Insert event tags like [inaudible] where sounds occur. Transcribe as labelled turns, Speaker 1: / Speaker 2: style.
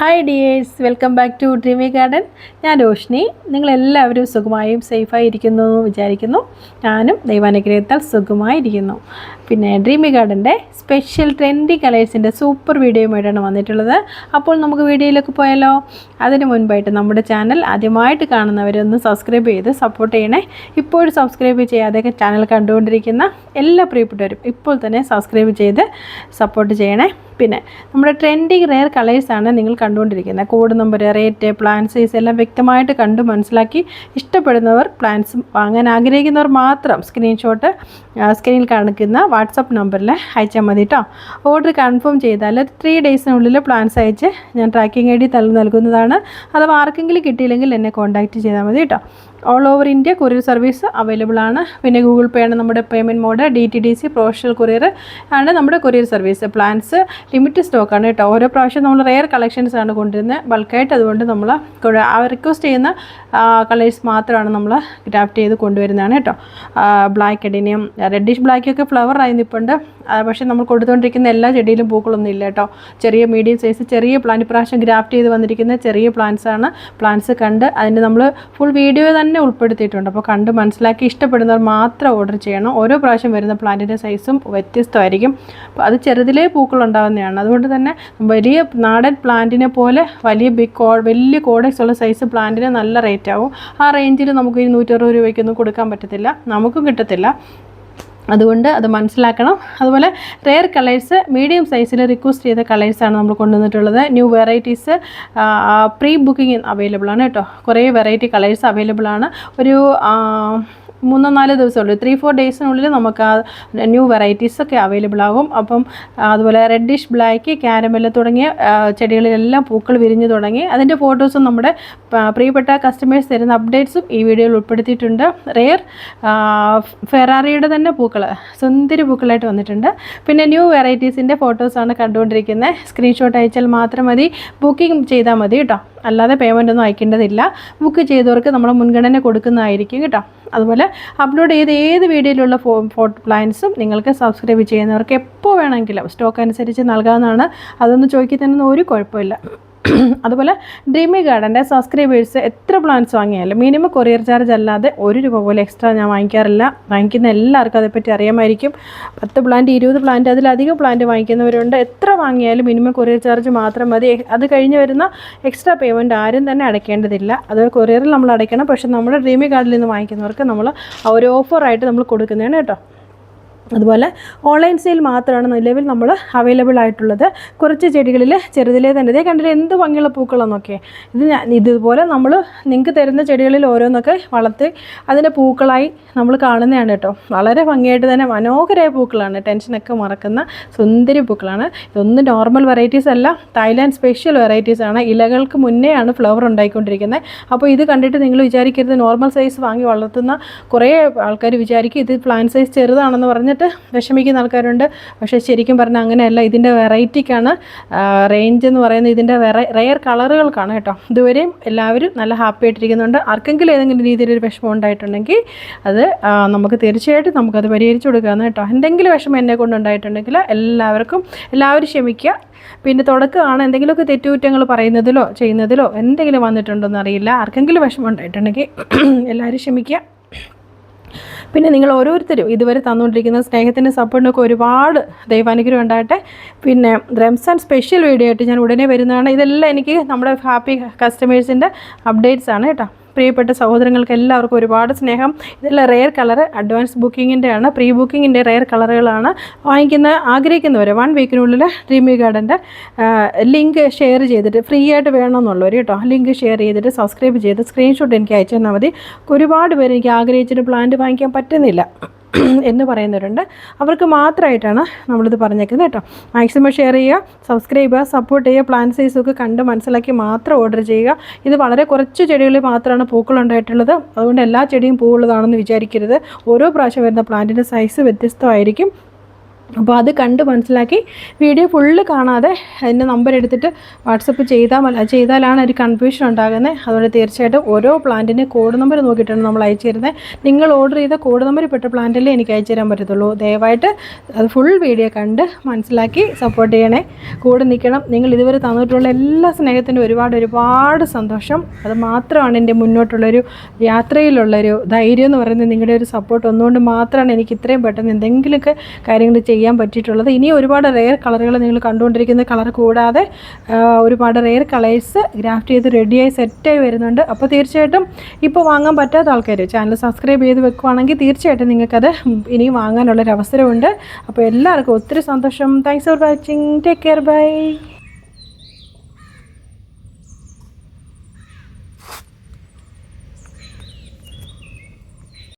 Speaker 1: Hi dears welcome back to dreamy garden ഞാൻ രോഷിനി. നിങ്ങളെല്ലാവരും സുഖമായും സേഫായി ഇരിക്കുന്നു എന്ന് വിചാരിക്കുന്നു. ഞാനും ദൈവാനുഗ്രഹത്താൽ സുഖമായിരിക്കുന്നു. പിന്നെ ഡ്രീമി ഗാർഡന്റെ സ്പെഷ്യൽ ട്രെൻഡി കളേഴ്സിന്റെ സൂപ്പർ വീഡിയോയുമായിട്ടാണ് വന്നിട്ടുള്ളത്. അപ്പോൾ നമുക്ക് വീഡിയോയിലേക്ക് പോയാലോ? അതിന് മുൻപായിട്ട് നമ്മുടെ ചാനൽ ആദ്യമായിട്ട് കാണുന്നവരൊന്ന് സബ്സ്ക്രൈബ് ചെയ്ത് സപ്പോർട്ട് ചെയ്യണേ. ഇപ്പോഴും സബ്സ്ക്രൈബ് ചെയ്യാതെ ചാനൽ കണ്ടുകൊണ്ടിരിക്കുന്ന എല്ലാ പ്രിയപ്പെട്ടവരും ഇപ്പോൾ തന്നെ സബ്സ്ക്രൈബ് ചെയ്ത് സപ്പോർട്ട് ചെയ്യണേ. പിന്നെ നമ്മുടെ ട്രെൻഡിങ് റെയർ കളേഴ്സാണ് നിങ്ങൾ കണ്ടുകൊണ്ടിരിക്കുന്നത്. Code number rate plan size എല്ലാം വ്യക്തമായിട്ട് കണ്ടു മനസ്സിലാക്കി ഇഷ്ടപ്പെടുന്നവർ പ്ലാൻസ് വാങ്ങാൻ ആഗ്രഹിക്കുന്നവർ മാത്രം സ്ക്രീൻഷോട്ട് സ്ക്രീനിൽ കാണിക്കുന്ന വാട്സപ്പ് നമ്പറിൽ അയച്ചാൽ മതി കേട്ടോ ഓർഡർ കൺഫേം ചെയ്താൽ ത്രീ ഡേയ്സിനുള്ളിൽ പ്ലാൻസ് അയച്ച് ഞാൻ ട്രാക്കിംഗ് ഐ ഡി നൽകുന്നതാണ്. അഥവാ ആർക്കെങ്കിലും കിട്ടിയില്ലെങ്കിൽ എന്നെ കോൺടാക്റ്റ് ചെയ്താൽ മതി കേട്ടോ. All over India courier service available ആണ്. പിന്നെ ഗൂഗിൾ പേ ആണ് നമ്മുടെ payment mode D T D C professional courier ആണ് നമ്മുടെ കൊറിയർ സർവീസ് പ്ലാൻസ് ലിമിറ്റഡ് ആണ് കേട്ടോ. ഓരോ പ്രാവശ്യം നമ്മൾ റെയർ കളക്ഷൻസ് ആണ് കൊണ്ടുവരുന്നത് ബൾക്കായിട്ട് അതുകൊണ്ട് നമ്മൾ റിക്വസ്റ്റ് ചെയ്യുന്ന കളേഴ്സ് മാത്രമാണ് നമ്മൾ ഗ്രാഫ്റ്റ് ചെയ്ത് കൊണ്ടുവരുന്നതാണ് കേട്ടോ. ബ്ലാക്ക് എഡിനിയം റെഡിഷ് ബ്ലാക്കൊക്കെ ഫ്ലവർ ആയി നിൽപ്പുണ്ട് പക്ഷേ നമ്മൾ കൊടുത്തുകൊണ്ടിരിക്കുന്ന എല്ലാ ചെടിയിലും പൂക്കളൊന്നും ഇല്ല കേട്ടോ. ചെറിയ മീഡിയം സൈസ് ചെറിയ പ്ലാന്റ് ഇപ്രാവശ്യം ഗ്രാഫ്റ്റ് ചെയ്ത് വന്നിരിക്കുന്ന ചെറിയ പ്ലാന്റ്സ് ആണ്. പ്ലാന്റ്സ് കണ്ട് അതിന് നമ്മൾ ഫുൾ വീഡിയോ തന്നെ ഉൾപ്പെടുത്തിയിട്ടുണ്ട്. അപ്പോൾ കണ്ട് മനസ്സിലാക്കി ഇഷ്ടപ്പെടുന്നവർ മാത്രം ഓർഡർ ചെയ്യണം. ഓരോ പ്രാവശ്യം വരുന്ന പ്ലാന്റിന്റെ സൈസും വ്യത്യസ്തമായിരിക്കും. അപ്പോൾ അത് ചെറുതിലേ പൂക്കൾ ഉണ്ടാകുന്നതാണ് അതുകൊണ്ട് തന്നെ വലിയ നാടൻ പ്ലാന്റിനെ പോലെ വലിയ ബിഗ് കോ വലിയ കോഡക്സ് ഉള്ള സൈസ് പ്ലാന്റിന് നല്ല റേറ്റ് ആവും. ആ റേഞ്ചിൽ നമുക്ക് ഈ നൂറ്ററുപത് രൂപയ്ക്കൊന്നും കൊടുക്കാൻ പറ്റത്തില്ല. നമുക്കും കിട്ടത്തില്ല. അതുകൊണ്ട് അത് മനസ്സിലാക്കണം. അതുപോലെ റെയർ കളേഴ്സ് മീഡിയം സൈസിൽ റിക്വസ്റ്റ് ചെയ്ത കളേഴ്സാണ് നമ്മൾ കൊണ്ടുവന്നിട്ടുള്ളത്. New varieties pre booking available ആണ് കേട്ടോ. കുറേ വെറൈറ്റി കളേഴ്സ് അവൈലബിൾ ആണ്. ഒരു മൂന്നോ നാലോ ദിവസമുള്ളൂ ത്രീ ഫോർ ഡേയ്സിനുള്ളിൽ നമുക്ക് ആ ന്യൂ വെറൈറ്റീസ് ഒക്കെ അവൈലബിൾ ആകും. അപ്പം അതുപോലെ റെഡിഷ് ബ്ലാക്ക് ക്യാരമൽ തുടങ്ങിയ ചെടികളിലെല്ലാം പൂക്കൾ വിരിഞ്ഞു തുടങ്ങി. അതിന്റെ ഫോട്ടോസും നമ്മുടെ പ്രിയപ്പെട്ട കസ്റ്റമേഴ്സ് തരുന്ന അപ്ഡേറ്റ്സും ഈ വീഡിയോയിൽ ഉൾപ്പെടുത്തിയിട്ടുണ്ട്. റെയർ ഫെറാറിയുടെ തന്നെ പൂക്കൾ സുന്ദരി പൂക്കളായിട്ട് വന്നിട്ടുണ്ട്. പിന്നെ ന്യൂ വെറൈറ്റീസിന്റെ ഫോട്ടോസാണ് കണ്ടുകൊണ്ടിരിക്കുന്നത്. സ്ക്രീൻഷോട്ട് അയച്ചാൽ മാത്രം മതി. ബുക്കിംഗ് ചെയ്താൽ മതി കേട്ടോ. അല്ലാതെ പേയ്മെന്റ് ഒന്നും അയക്കേണ്ടതില്ല. ബുക്ക് ചെയ്തവർക്ക് നമ്മൾ മുൻഗണന കൊടുക്കുന്നതായിരിക്കും കേട്ടോ. അതുപോലെ അപ്ലോഡ് ചെയ്ത ഏത് വീഡിയോയിലുള്ള ഫോ ഫോട്ടോ പ്ലാൻസും നിങ്ങൾക്ക് സബ്സ്ക്രൈബ് ചെയ്യുന്നവർക്ക് എപ്പോൾ വേണമെങ്കിലും സ്റ്റോക്ക് അനുസരിച്ച് നൽകാവുന്നതാണ്. അതൊന്നും ചോദിക്കുന്നതിനൊന്നും ഒരു കുഴപ്പമില്ല. [clears throat] അതുപോലെ ഡ്രീമി ഗാർഡന്റെ സബ്സ്ക്രൈബേഴ്സ് എത്ര പ്ലാൻസ് വാങ്ങിയാലും മിനിമം കൊറിയർ ചാർജ് അല്ലാതെ ഒരു രൂപ പോലെ എക്സ്ട്രാ ഞാൻ വാങ്ങിക്കാറില്ല. വാങ്ങിക്കുന്ന എല്ലാവർക്കും അതേപ്പറ്റി അറിയാമായിരിക്കും. പത്ത് പ്ലാന്റ് ഇരുപത് പ്ലാന്റ് അതിലധികം പ്ലാന്റ് വാങ്ങിക്കുന്നവരുണ്ട്. എത്ര വാങ്ങിയാലും മിനിമം കൊറിയർ ചാർജ് മാത്രം മതി. അത് കഴിഞ്ഞ് വരുന്ന എക്സ്ട്രാ പേയ്മെന്റ് ആരും തന്നെ അടയ്ക്കേണ്ടതില്ല. അത് കൊറിയറിൽ നമ്മൾ അടയ്ക്കണം. പക്ഷേ നമ്മുടെ ഡ്രീമി ഗാർഡിൽ നിന്ന് വാങ്ങിക്കുന്നവർക്ക് നമ്മൾ ഒരു ഓഫറായിട്ട് നമ്മൾ കൊടുക്കുന്നതാണ് കേട്ടോ. അതുപോലെ ഓൺലൈൻ സെയിൽ മാത്രമാണ് നിലവിൽ നമ്മൾ അവൈലബിൾ ആയിട്ടുള്ളത്. കുറച്ച് ചെടികളിൽ ചെറുതിലേ തന്നെ. ഇതേ കണ്ടില്ല എന്ത് ഭംഗിയുള്ള പൂക്കളെന്നൊക്കെ. ഇത് ഇതുപോലെ നമ്മൾ നിങ്ങൾക്ക് തരുന്ന ചെടികളിൽ ഓരോന്നൊക്കെ വളർത്തി അതിന്റെ പൂക്കളായി നമ്മൾ കാണുന്നതാണ് കേട്ടോ. വളരെ ഭംഗിയായിട്ട് തന്നെ മനോഹരമായ പൂക്കളാണ്. ടെൻഷനൊക്കെ മറക്കുന്ന സുന്ദരി പൂക്കളാണ്. ഇതൊന്നും നോർമൽ വെറൈറ്റീസ് അല്ല. തായ്ലാൻഡ് സ്പെഷ്യൽ വെറൈറ്റീസ് ആണ്. ഇലകൾക്ക് മുന്നേയാണ് ഫ്ലവർ ഉണ്ടായിക്കൊണ്ടിരിക്കുന്നത്. അപ്പോൾ ഇത് കണ്ടിട്ട് നിങ്ങൾ വിചാരിക്കരുത്. നോർമൽ സൈസ് വാങ്ങി വളർത്തുന്ന കുറേ ആൾക്കാർ വിചാരിക്കും ഇത് പ്ലാൻ സൈസ് ചെറുതാണെന്ന് പറഞ്ഞിട്ട് വിഷമിക്കുന്ന ആൾക്കാരുണ്ട്. പക്ഷേ ശരിക്കും പറഞ്ഞാൽ അങ്ങനെയല്ല. ഇതിന്റെ വെറൈറ്റിക്കാണ് റേഞ്ച് എന്ന് പറയുന്നത് ഇതിന്റെ റെയർ കളറുകൾക്കാണ് കേട്ടോ. ഇതുവരെയും എല്ലാവരും നല്ല ഹാപ്പി ആയിട്ടിരിക്കുന്നുണ്ട്. ആർക്കെങ്കിലും ഏതെങ്കിലും രീതിയിലൊരു വിഷമം ഉണ്ടായിട്ടുണ്ടെങ്കിൽ അത് നമുക്ക് തീർച്ചയായിട്ടും നമുക്കത് പരിഹരിച്ചു കൊടുക്കാമെന്ന് കേട്ടോ. എന്തെങ്കിലും വിഷമം എന്നെ കൊണ്ടുണ്ടായിട്ടുണ്ടെങ്കിൽ എല്ലാവർക്കും എല്ലാവരും ക്ഷമിക്കുക. പിന്നെ തുടക്കമാണ് എന്തെങ്കിലുമൊക്കെ തെറ്റുകുറ്റങ്ങൾ പറയുന്നതിലോ ചെയ്യുന്നതിലോ എന്തെങ്കിലും വന്നിട്ടുണ്ടോ എന്നറിയില്ല ആർക്കെങ്കിലും വിഷമം ഉണ്ടായിട്ടുണ്ടെങ്കിൽ [clears throat] എല്ലാവരും ക്ഷമിക്കുക. പിന്നെ നിങ്ങൾ ഓരോരുത്തരും ഇതുവരെ തന്നുകൊണ്ടിരിക്കുന്ന സ്നേഹത്തിന്റെ സപ്പോർട്ടിനൊക്കെ ഒരുപാട് ദൈവാനുഗ്രഹം ഉണ്ടാകട്ടെ. പിന്നെ റംസാൻ സ്പെഷ്യൽ വീഡിയോ ആയിട്ട് ഞാൻ ഉടനെ വരുന്നതാണ്. ഇതെല്ലാം എനിക്ക് നമ്മുടെ ഹാപ്പി കസ്റ്റമേഴ്സിന്റെ അപ്ഡേറ്റ്സ് ആണ് കേട്ടോ. പ്രിയപ്പെട്ട സഹോദരങ്ങൾക്ക് എല്ലാവർക്കും ഒരുപാട് സ്നേഹം. ഇതെല്ലാം റെയർ കളർ അഡ്വാൻസ് ബുക്കിങ്ങിന്റെ ആണ് പ്രീ ബുക്കിങ്ങിന്റെ റെയർ കളറുകളാണ് വാങ്ങിക്കുന്ന ആഗ്രഹിക്കുന്നവർ വൺ വീക്കിനുള്ളിൽ ഡ്രീമി ഗാർഡന്റെ ലിങ്ക് ഷെയർ ചെയ്തിട്ട് ഫ്രീ ആയിട്ട് വേണമെന്നുള്ളവർ കേട്ടോ. ലിങ്ക് ഷെയർ ചെയ്തിട്ട് സബ്സ്ക്രൈബ് ചെയ്ത് സ്ക്രീൻഷോട്ട് എനിക്ക് അയച്ചു തന്നാൽ മതി. ഒരുപാട് പേര് എനിക്ക് ആഗ്രഹിച്ചിട്ട് പ്ലാന്റ് വാങ്ങിക്കാൻ പറ്റുന്നില്ല. [clears throat] എന്ന് പറയുന്നവരുണ്ട്. അവർക്ക് മാത്രമായിട്ടാണ് നമ്മളിത് പറഞ്ഞേക്കുന്നത് കേട്ടോ. മാക്സിമം ഷെയർ ചെയ്യുക സബ്സ്ക്രൈബ് ചെയ്യുക സപ്പോർട്ട് ചെയ്യുക പ്ലാൻ സൈസൊക്കെ കണ്ട് മനസ്സിലാക്കി മാത്രം ഓർഡർ ചെയ്യുക. ഇത് വളരെ കുറച്ച് ചെടികളിൽ മാത്രമാണ് പൂക്കളുണ്ടായിട്ടുള്ളത് അതുകൊണ്ട് എല്ലാ ചെടിയും പൂവുള്ളതാണെന്ന് വിചാരിക്കരുത്. ഓരോ പ്രാവശ്യം വരുന്ന പ്ലാന്റിന്റെ സൈസ് വ്യത്യസ്തമായിരിക്കും. അപ്പോൾ അത് കണ്ട് മനസ്സിലാക്കി വീഡിയോ ഫുള്ള് കാണാതെ അതിന്റെ നമ്പർ എടുത്തിട്ട് വാട്സപ്പ് ചെയ്താൽ മതി ചെയ്താലാണ് ഒരു കൺഫ്യൂഷൻ ഉണ്ടാകുന്നത്. അതുകൊണ്ട് തീർച്ചയായിട്ടും ഓരോ പ്ലാന്റിന്റെ കോഡ് നമ്പർ നോക്കിയിട്ടാണ് നമ്മൾ അയച്ചു തരുന്നത് നിങ്ങൾ ഓർഡർ ചെയ്ത കോഡ് നമ്പർ പെട്ട പ്ലാന്റല്ലേ എനിക്ക് അയച്ചു തരാൻ പറ്റത്തുള്ളൂ. ദയവായിട്ട് അത് ഫുൾ വീഡിയോ കണ്ട് മനസ്സിലാക്കി സപ്പോർട്ട് ചെയ്യണേ. കൂടെ നിൽക്കണം. നിങ്ങൾ ഇതുവരെ തന്നിട്ടുള്ള എല്ലാ സ്നേഹത്തിനും ഒരുപാട് ഒരുപാട് സന്തോഷം. അത് മാത്രമാണ് എന്റെ മുന്നോട്ടുള്ളൊരു യാത്രയിലുള്ളൊരു ധൈര്യം എന്ന് പറയുന്നത്. നിങ്ങളുടെ ഒരു സപ്പോർട്ട് ഒന്നുകൊണ്ട് മാത്രമാണ് എനിക്ക് ഇത്രയും പെട്ടെന്ന് എന്തെങ്കിലുമൊക്കെ കാര്യങ്ങൾ ചെയ്യാൻ പറ്റിയിട്ടുള്ളത്. ഇനി ഒരുപാട് റെയർ കളറുകൾ നിങ്ങൾ കണ്ടുകൊണ്ടിരിക്കുന്ന കളർ കൂടാതെ ഒരുപാട് റെയർ കളേഴ്സ് ഗ്രാഫ്റ്റ് ചെയ്ത് റെഡിയായി സെറ്റായി വരുന്നുണ്ട്. അപ്പോൾ തീർച്ചയായിട്ടും ഇപ്പോൾ വാങ്ങാൻ പറ്റാത്ത ആൾക്കാർ ചാനൽ സബ്സ്ക്രൈബ് ചെയ്ത് വെക്കുവാണെങ്കിൽ തീർച്ചയായിട്ടും നിങ്ങൾക്കത് ഇനി വാങ്ങാനുള്ളൊരവസരമുണ്ട്. അപ്പോൾ എല്ലാവർക്കും ഒത്തിരി സന്തോഷം. Thanks for watching take care bye